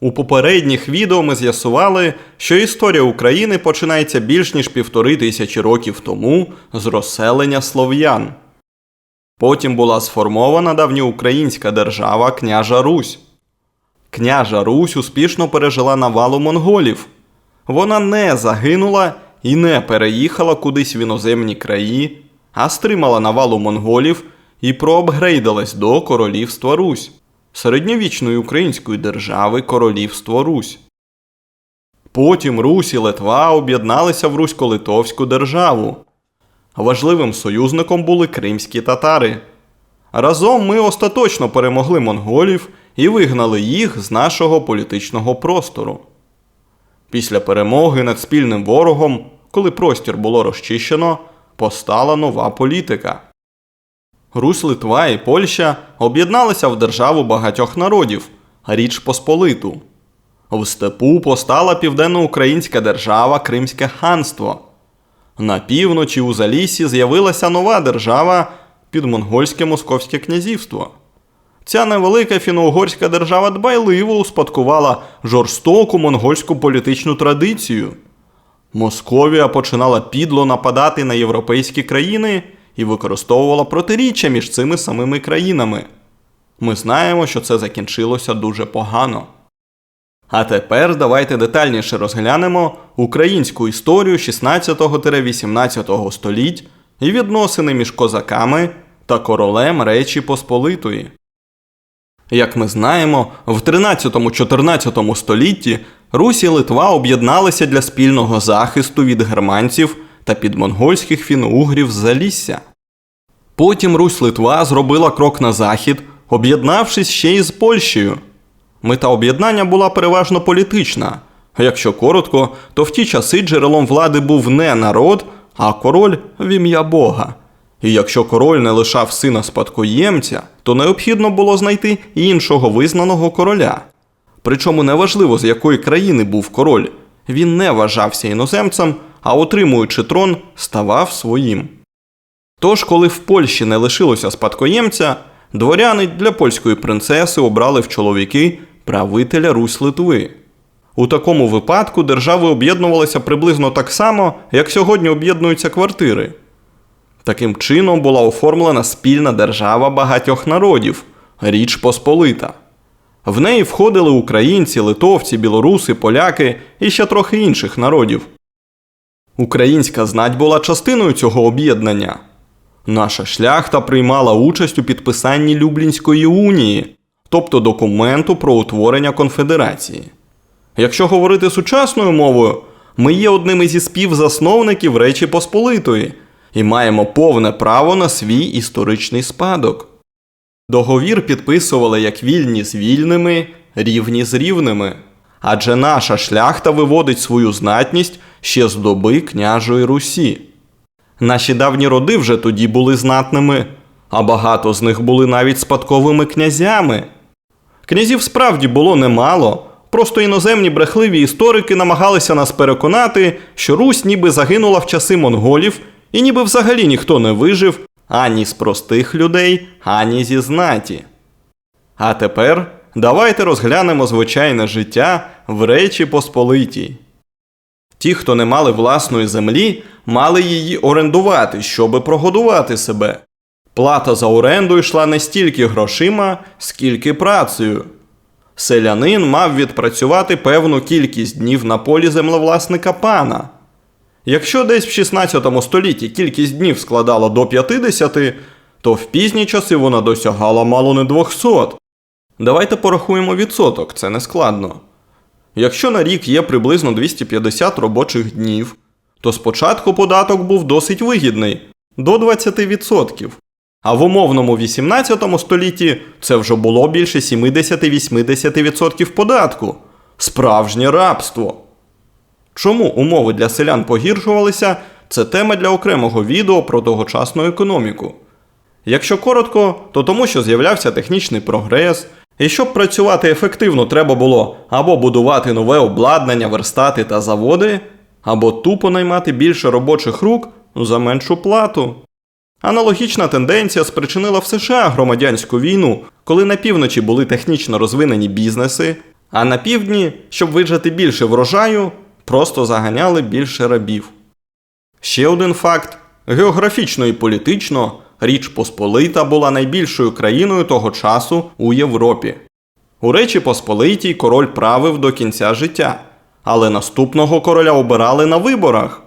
У попередніх відео ми з'ясували, що історія України починається більш ніж півтори тисячі років тому з розселення слов'ян. Потім була сформована давньоукраїнська держава Княжа Русь. Княжа Русь успішно пережила навалу монголів. Вона не загинула і не переїхала кудись в іноземні краї, а стримала навалу монголів і проапгрейдилась до королівства Русь, середньовічної української держави Королівство Русь. Потім Русь і Литва об'єдналися в Русько-Литовську державу. Важливим союзником були кримські татари. Разом ми остаточно перемогли монголів і вигнали їх з нашого політичного простору. Після перемоги над спільним ворогом, коли простір було розчищено, постала нова політика. Русь, Литва і Польща об'єдналися в державу багатьох народів Річ Посполиту. В степу постала південноукраїнська держава Кримське ханство. На півночі у Залісі з'явилася нова держава підмонгольське Московське князівство. Ця невелика фіно-угорська держава дбайливо успадкувала жорстоку монгольську політичну традицію. Московія починала підло нападати на європейські країни і використовувала протиріччя між цими самими країнами. Ми знаємо, що це закінчилося дуже погано. А тепер давайте детальніше розглянемо українську історію 16-18 століть і відносини між козаками та королем Речі Посполитої. Як ми знаємо, в 13-14 столітті Русь і Литва об'єдналися для спільного захисту від германців та підмонгольських фіно-угрів з Залісся. Потім Русь Литва зробила крок на захід, об'єднавшись ще й з Польщею. Мета об'єднання була переважно політична. Якщо коротко, то в ті часи джерелом влади був не народ, а король в ім'я Бога. І якщо король не лишав сина спадкоємця, то необхідно було знайти іншого визнаного короля. Причому неважливо, з якої країни був король, він не вважався іноземцем, а отримуючи трон, ставав своїм. Тож, коли в Польщі не лишилося спадкоємця, дворяни для польської принцеси обрали в чоловіки правителя Русь Литви. У такому випадку держави об'єднувалися приблизно так само, як сьогодні об'єднуються квартири. Таким чином була оформлена спільна держава багатьох народів Річ Посполита. В неї входили українці, литовці, білоруси, поляки і ще трохи інших народів. Українська знать була частиною цього об'єднання. Наша шляхта приймала участь у підписанні Люблінської унії, тобто документу про утворення конфедерації. Якщо говорити сучасною мовою, ми є одним із співзасновників Речі Посполитої і маємо повне право на свій історичний спадок. Договір підписували як вільні з вільними, рівні з рівними. Адже наша шляхта виводить свою знатність ще з доби княжої Русі. Наші давні роди вже тоді були знатними, а багато з них були навіть спадковими князями. Князів справді було немало, просто іноземні брехливі історики намагалися нас переконати, що Русь ніби загинула в часи монголів, і ніби взагалі ніхто не вижив ані з простих людей, ані зі знаті. А тепер давайте розглянемо звичайне життя в Речі Посполитій. Ті, хто не мали власної землі, мали її орендувати, щоби прогодувати себе. Плата за оренду йшла не стільки грошима, скільки працею. Селянин мав відпрацювати певну кількість днів на полі землевласника пана. Якщо десь в 16 столітті кількість днів складала до 50, то в пізні часи вона досягала мало не 200. Давайте порахуємо відсоток, це не складно. Якщо на рік є приблизно 250 робочих днів, то спочатку податок був досить вигідний до 20%. А в умовному 18 столітті це вже було більше 70-80% податку. Справжнє рабство. Чому умови для селян погіршувалися, це тема для окремого відео про тогочасну економіку. Якщо коротко, то тому, що з'являвся технічний прогрес, і щоб працювати ефективно, треба було або будувати нове обладнання, верстати та заводи, або тупо наймати більше робочих рук за меншу плату. Аналогічна тенденція спричинила в США громадянську війну, коли на півночі були технічно розвинені бізнеси, А на півдні, щоб вижати більше врожаю, просто заганяли більше рабів. Ще один факт: географічно і політично Річ Посполита була найбільшою країною того часу у Європі. У Речі Посполитій король правив до кінця життя, але наступного короля обирали на виборах.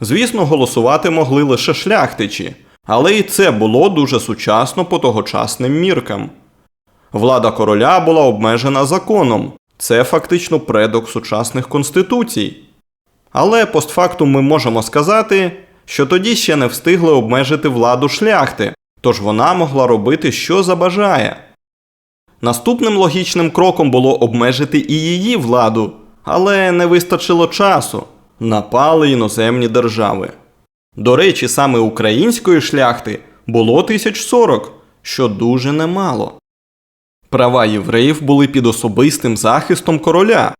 Звісно, голосувати могли лише шляхтичі, але і це було дуже сучасно по тогочасним міркам. Влада короля була обмежена законом. Це фактично предок сучасних конституцій. Але постфактум ми можемо сказати, що тоді ще не встигли обмежити владу шляхти, тож вона могла робити, що забажає. Наступним логічним кроком було обмежити і її владу, але не вистачило часу. Напали іноземні держави. До речі, саме української шляхти було 1040, що дуже немало. Права євреїв були під особистим захистом короля.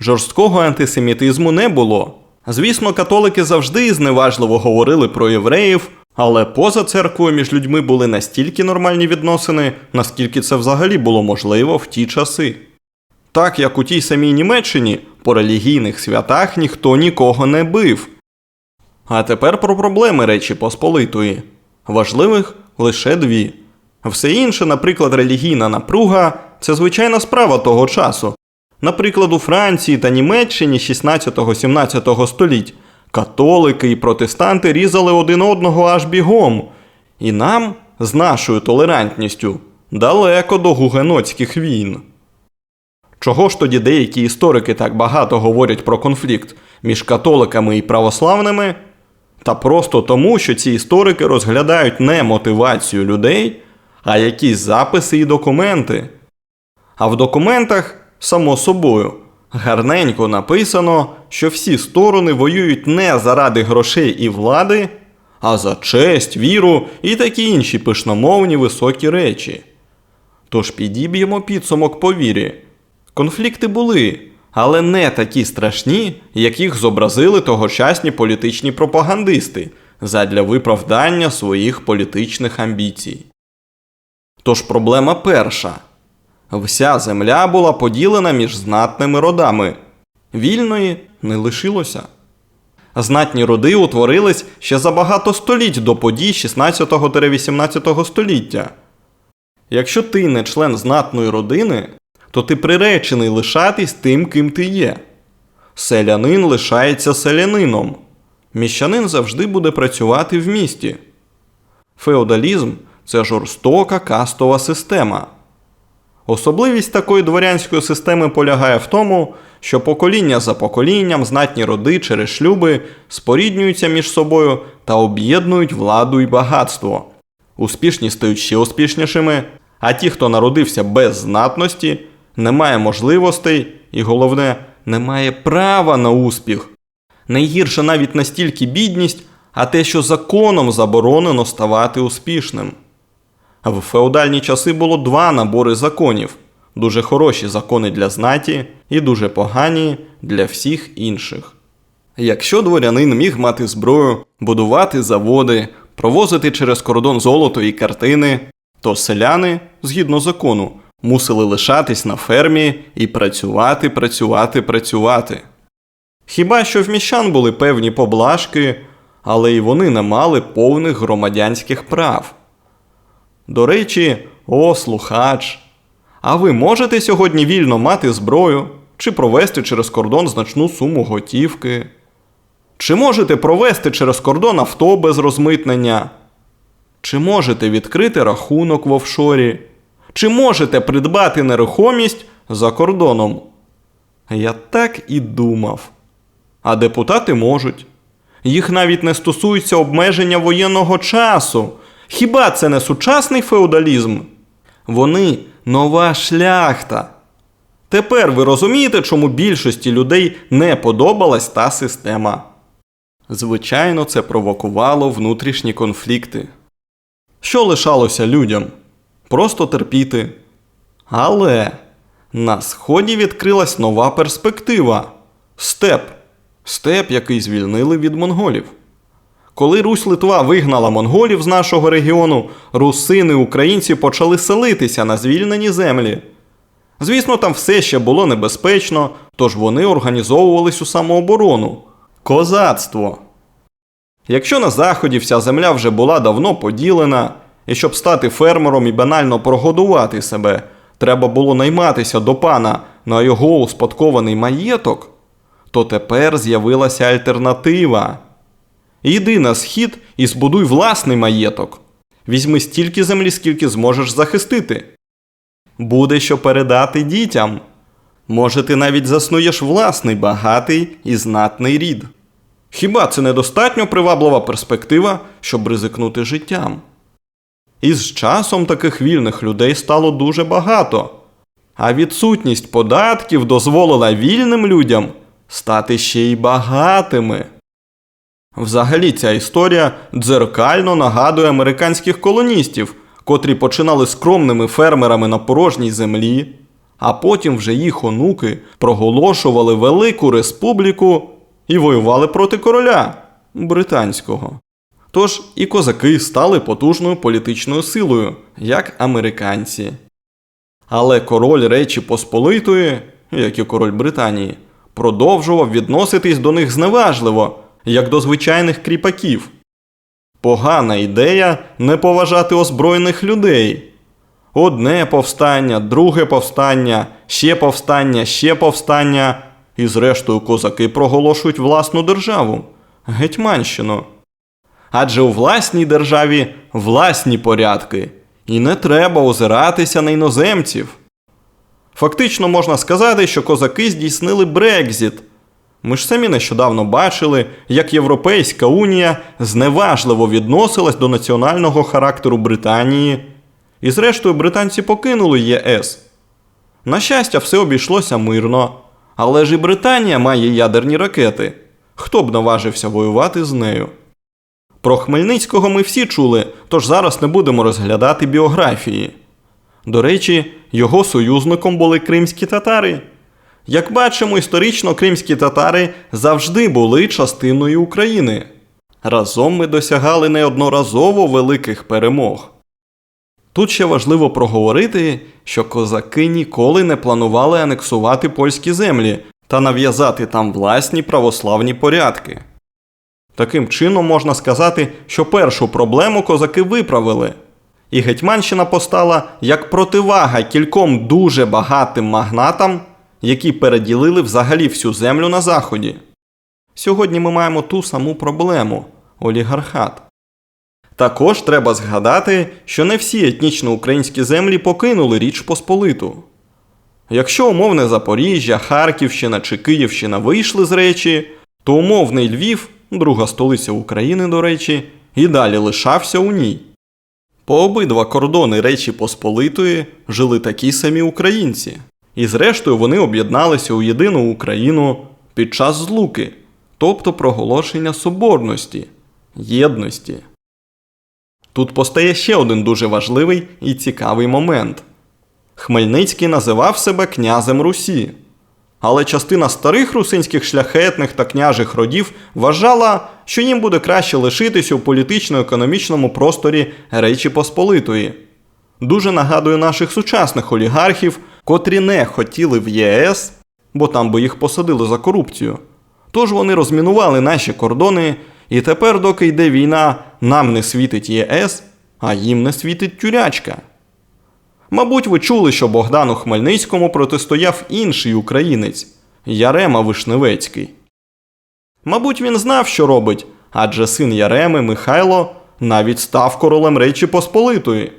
Жорсткого антисемітизму не було. Звісно, католики завжди зневажливо говорили про євреїв, але поза церквою між людьми були настільки нормальні відносини, наскільки це взагалі було можливо в ті часи. Так як у тій самій Німеччині по релігійних святах ніхто нікого не бив. А тепер про проблеми Речі Посполитої. Важливих лише дві. Все інше, наприклад, релігійна напруга це звичайна справа того часу. Наприклад, у Франції та Німеччині 16-17 століть католики і протестанти різали один одного аж бігом. І нам, з нашою толерантністю, далеко до гугенотських війн. Чого ж тоді деякі історики так багато говорять про конфлікт між католиками і православними? Та просто тому, що ці історики розглядають не мотивацію людей, а якісь записи і документи. А в документах, само собою, гарненько написано, що всі сторони воюють не заради грошей і влади, а за честь, віру і такі інші пишномовні високі речі. Тож підіб'ємо підсумок по вірі. Конфлікти були, але не такі страшні, як їх зобразили тогочасні політичні пропагандисти задля виправдання своїх політичних амбіцій. Тож проблема перша. Вся земля була поділена між знатними родами. Вільної не лишилося. Знатні роди утворились ще за багато століть до подій 16-18 століття. Якщо ти не член знатної родини, то ти приречений лишатись тим, ким ти є. Селянин лишається селянином. Міщанин завжди буде працювати в місті. Феодалізм це жорстока кастова система. Особливість такої дворянської системи полягає в тому, що покоління за поколінням знатні роди через шлюби споріднюються між собою та об'єднують владу і багатство. Успішні стають ще успішнішими, а ті, хто народився без знатності, не має можливостей і, головне, не має права на успіх. Найгірше навіть настільки бідність, а те, що законом заборонено ставати успішним. В феодальні часи було два набори законів: дуже хороші закони для знаті і дуже погані для всіх інших. Якщо дворянин міг мати зброю, будувати заводи, провозити через кордон золото і картини, то селяни, згідно закону, мусили лишатись на фермі і працювати, працювати, працювати. Хіба що в міщан були певні поблажки, але й вони не мали повних громадянських прав. До речі, о, слухач. А ви можете сьогодні вільно мати зброю чи провести через кордон значну суму готівки? Чи можете провести через кордон авто без розмитнення? Чи можете відкрити рахунок в офшорі? Чи можете придбати нерухомість за кордоном? Я так і думав. А депутати можуть. Їх навіть не стосується обмеження воєнного часу. Хіба це не сучасний феодалізм? Вони нова шляхта. Тепер ви розумієте, чому більшості людей не подобалась та система. Звичайно, це провокувало внутрішні конфлікти. Що лишалося людям? Просто терпіти. Але на сході відкрилась нова перспектива степ. Степ, який звільнили від монголів. Коли Русь Литва вигнала монголів з нашого регіону, русини українці почали селитися на звільнені землі. Звісно, там все ще було небезпечно, тож вони організовувались у самооборону. Козацтво. Якщо на заході вся земля вже була давно поділена, і щоб стати фермером і банально прогодувати себе, треба було найматися до пана на його успадкований маєток, то тепер з'явилася альтернатива. Йди на схід і збудуй власний маєток. Візьми стільки землі, скільки зможеш захистити. Буде що передати дітям. Може, ти навіть заснуєш власний багатий і знатний рід. Хіба це недостатньо приваблива перспектива, щоб ризикнути життям? І з часом таких вільних людей стало дуже багато, а відсутність податків дозволила вільним людям стати ще й багатими. Взагалі, ця історія дзеркально нагадує американських колоністів, котрі починали скромними фермерами на порожній землі, а потім вже їх онуки проголошували Велику Республіку і воювали проти короля британського. Тож і козаки стали потужною політичною силою, як американці. Але король Речі Посполитої, як і король Британії, продовжував відноситись до них зневажливо, як до звичайних кріпаків. Погана ідея не поважати озброєних людей. Одне повстання, друге повстання, ще повстання, ще повстання, і зрештою козаки проголошують власну державу Гетьманщину. Адже у власній державі власні порядки, і не треба озиратися на іноземців. Фактично можна сказати, що козаки здійснили Брекзіт. Ми ж самі нещодавно бачили, як Європейська Унія зневажливо відносилась до національного характеру Британії, і зрештою британці покинули ЄС. На щастя, все обійшлося мирно, але ж і Британія має ядерні ракети. Хто б наважився воювати з нею? Про Хмельницького ми всі чули, тож зараз не будемо розглядати біографії. До речі, його союзником були кримські татари. Як бачимо, історично кримські татари завжди були частиною України. Разом ми досягали неодноразово великих перемог. Тут ще важливо проговорити, що козаки ніколи не планували анексувати польські землі та нав'язати там власні православні порядки. Таким чином можна сказати, що першу проблему козаки виправили, і Гетьманщина постала як противага кільком дуже багатим магнатам, які переділили взагалі всю землю на заході. Сьогодні ми маємо ту саму проблему олігархат. Також треба згадати, що не всі етнічно українські землі покинули Річ Посполиту. Якщо умовне Запоріжжя, Харківщина чи Київщина вийшли з речі, то умовний Львів, друга столиця України, до речі, і далі лишався у ній. По обидва кордони Речі Посполитої жили такі самі українці, і зрештою вони об'єдналися у єдину Україну під час злуки, тобто проголошення соборності, єдності. Тут постає ще один дуже важливий і цікавий момент. Хмельницький називав себе князем Русі. Але частина старих русинських шляхетних та княжих родів вважала, що їм буде краще лишитися у політично-економічному просторі Речі Посполитої. Дуже нагадує наших сучасних олігархів, котрі не хотіли в ЄС, бо там би їх посадили за корупцію. Тож вони розмінували наші кордони, і тепер, доки йде війна, нам не світить ЄС, а їм не світить тюрячка. Мабуть, ви чули, що Богдану Хмельницькому протистояв інший українець Ярема Вишневецький. Мабуть, він знав, що робить, адже син Яреми Михайло навіть став королем Речі Посполитої.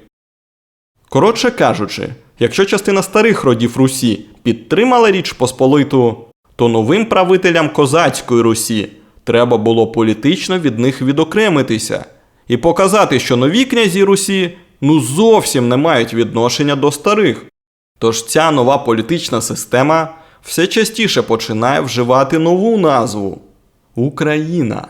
Коротше кажучи, якщо частина старих родів Русі підтримала Річ Посполиту, то новим правителям козацької Русі треба було політично від них відокремитися і показати, що нові князі Русі ну зовсім не мають відношення до старих. Тож ця нова політична система все частіше починає вживати нову назву Україна.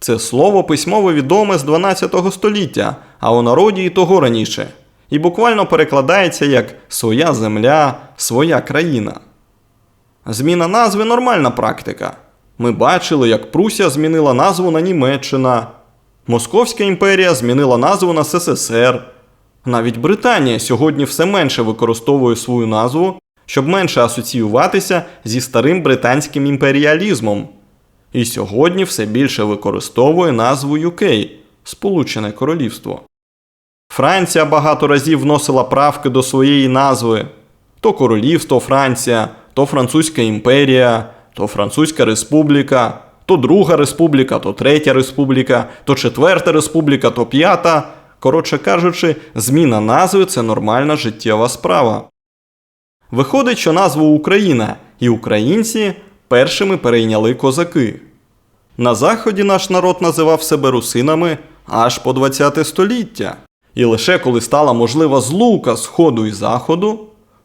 Це слово письмово відоме з 12 століття, а у народі і того раніше, і буквально перекладається як своя земля, своя країна. Зміна назви нормальна практика. Ми бачили, як Прусія змінила назву на Німеччина, Московська імперія змінила назву на СССР. Навіть Британія сьогодні все менше використовує свою назву, щоб менше асоціюватися зі старим британським імперіалізмом. І сьогодні все більше використовує назву UK Сполучене Королівство. Франція багато разів вносила правки до своєї назви: то Королівство Франція, то Французька імперія, то Французька Республіка, то Друга Республіка, то Третя Республіка, то Четверта Республіка, то П'ята. Коротше кажучи, зміна назви це нормальна життєва справа. Виходить, що назву Україна і українці першими перейняли козаки. На заході наш народ називав себе русинами аж по 20 століття. І лише коли стала можлива злука Сходу і Заходу,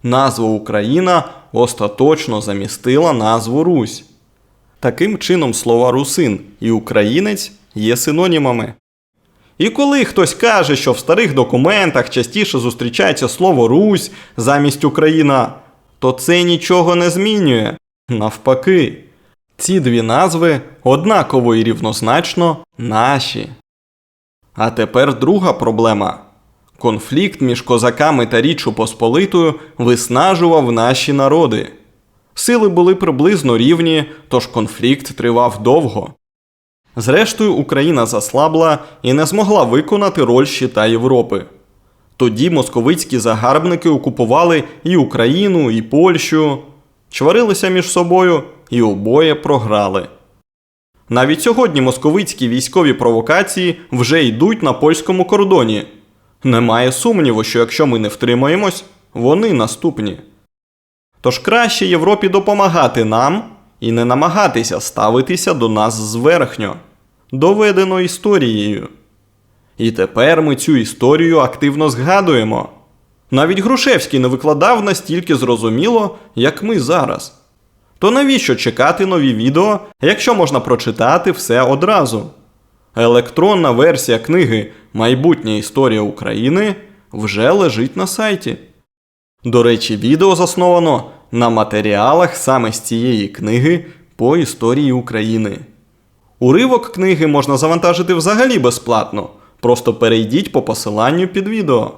назва Україна остаточно замістила назву Русь. Таким чином слова русин і українець є синонімами. І коли хтось каже, що в старих документах частіше зустрічається слово Русь замість Україна, то це нічого не змінює. Навпаки, ці дві назви однаково і рівнозначно наші. А тепер друга проблема. Конфлікт між козаками та Річчю Посполитою виснажував наші народи. Сили були приблизно рівні, тож конфлікт тривав довго. Зрештою, Україна заслабла і не змогла виконати роль щита Європи. Тоді московицькі загарбники окупували і Україну, і Польщу, чварилися між собою і обоє програли. Навіть сьогодні московицькі військові провокації вже йдуть на польському кордоні. Немає сумніву, що якщо ми не втримаємось, вони наступні. Тож краще Європі допомагати нам і не намагатися ставитися до нас зверхньо, доведено історією. І тепер ми цю історію активно згадуємо. Навіть Грушевський не викладав настільки зрозуміло, як ми зараз. То навіщо чекати нові відео, якщо можна прочитати все одразу? Електронна версія книги Майбутня історія України вже лежить на сайті. До речі, відео засновано на матеріалах саме з цієї книги по історії України. Уривок книги можна завантажити взагалі безплатно. Просто перейдіть по посиланню під відео.